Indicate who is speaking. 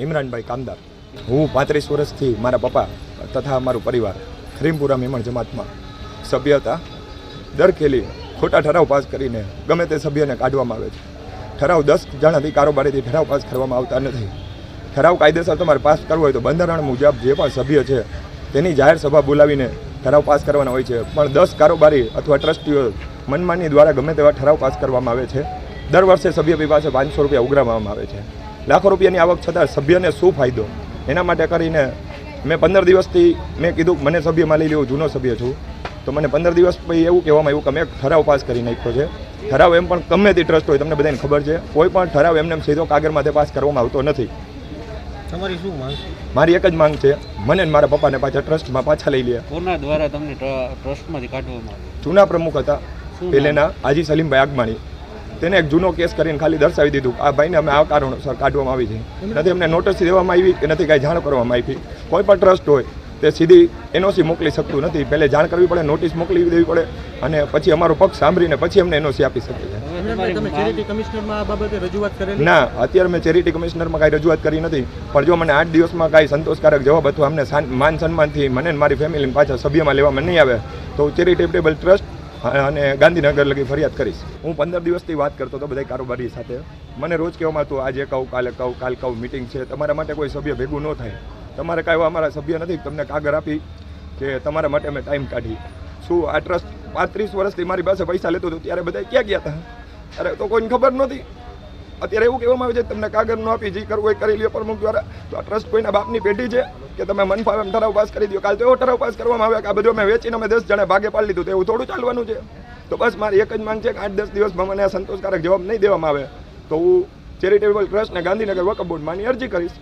Speaker 1: ઇમરાનભાઈ કામદાર. હું પાંત્રીસ વર્ષથી મારા પપ્પા તથા મારું પરિવાર ખરીમપુરા મેમણ જમાતમાં સભ્ય હતા. દર ખેલી ખોટા ઠરાવ પાસ કરીને ગમે તે સભ્યને કાઢવામાં આવે છે. ઠરાવ દસ જણાથી કારોબારીથી ઠરાવ પાસ કરવામાં આવતા નથી. ઠરાવ કાયદેસર તમારે પાસ કરવો હોય તો બંધારણ મુજબ જે પણ સભ્ય છે, તેની જાહેર સભા બોલાવીને ઠરાવ પાસ કરવાના હોય છે. પણ દસ કારોબારી અથવા ટ્રસ્ટીઓ મનમાની દ્વારા ગમે તેવા ઠરાવ પાસ કરવામાં આવે છે. દર વર્ષે સભ્ય પાસે પાંચસો રૂપિયા ઉઘરાવવામાં આવે છે. લાખો રૂપિયાની આવક છતાં સભ્યને શું ફાયદો? એના માટે કરીને મેં પંદર દિવસથી મેં કીધું મને સભ્યમાં લઈ લેવું જૂનો સભ્ય છું. તો મને પંદર દિવસ પછી એવું કહેવામાં આવ્યું કે મેં ઠરાવ પાસ કરી નાખ્યો છે. ઠરાવ એમ પણ ગમે તે ટ્રસ્ટ હોય તમને બધાને ખબર છે. કોઈ પણ ઠરાવ એમને એમ સીધો કાગળમાંથી પાસ કરવામાં આવતો નથી.
Speaker 2: તમારી શું માંગ
Speaker 1: મારી એક જ માંગ છે મને મારા પપ્પાને પાછા ટ્રસ્ટમાં પાછા લઈ લે.
Speaker 2: કોના દ્વારા તમને ટ્રસ્ટમાંથી કાઢવામાં આવ્યું?
Speaker 1: જૂના પ્રમુખ હતા? પહેલેના હાજી સલીમભાઈ આગમાણી. તેને એક જૂનો કેસ કરીને ખાલી દર્શાવી દીધું આ ભાઈને અમે આ કારણોસર કાઢવામાં આવી છે. નથી અમને નોટિસ દેવામાં આવી કે નથી કાંઈ જાણ કરવામાં આવી. કોઈ પણ ટ્રસ્ટ હોય તે સીધી એનઓસી મોકલી શકતું નથી. પહેલે જાણ કરવી પડે નોટિસ મોકલી દેવી પડે અને પછી અમારો પક્ષ સાંભળીને પછી અમને એનઓસી આપી શકે છે. ના અત્યારે મેં ચેરિટી કમિશનરમાં કાંઈ રજૂઆત કરી નથી. પણ જો મને આઠ દિવસમાં કાંઈ સંતોષકારક જવાબ અથવા અમને માન સન્માનથી મને મારી ફેમિલીને પાછા સભ્યમાં લેવામાં નહીં આવે તો ચેરિટેબલ ટ્રસ્ટ અને ગાંધીનગર લગી ફરિયાદ કરીશ. હું પંદર દિવસથી વાત કરતો હતો બધા કારોબારી સાથે. મને રોજ કહેવામાં હતું આજે કહું કાલે કહું કાલ કહું મિટિંગ છે. તમારા માટે કોઈ સભ્ય ભેગું ન થાય. તમારે કાંઈ અમારા સભ્ય નથી. તમને કાગળ આપી કે તમારા માટે મેં ટાઈમ કાઢી. શું આ ટ્રસ્ટ પાંત્રીસ વર્ષથી મારી પાસે પૈસા લેતો હતો? ત્યારે બધા ક્યાં ગયા હતા અરે, તો કોઈને ખબર નહોતી. અત્યારે એવું કહેવામાં આવે છે, તમને કાગળ ન આપી, જે કરવું એ કરી લ્યો. પ્રમુખ દ્વારા તો આ ટ્રસ્ટ કોઈના બાપની પેઢી છે કે તમે મન ફાવે ઠરાવ પાસ કરી દો કાલ તો એવો ઠરાવ પાસ કરવામાં આવે કે આ બધું અમે વેચીને અમે દસ જણા ભાગે પાડી લીધું. તો એવું થોડું ચાલવાનું છે. તો બસ મારી એક જ માંગ છે કે આઠ દસ દિવસમાં મને આ સંતોષકારક જવાબ નહીં દેવામાં આવે. તો હું ચેરિટેબલ ટ્રસ્ટને ગાંધીનગર વકફ બોર્ડમાં આની અરજી કરીશ.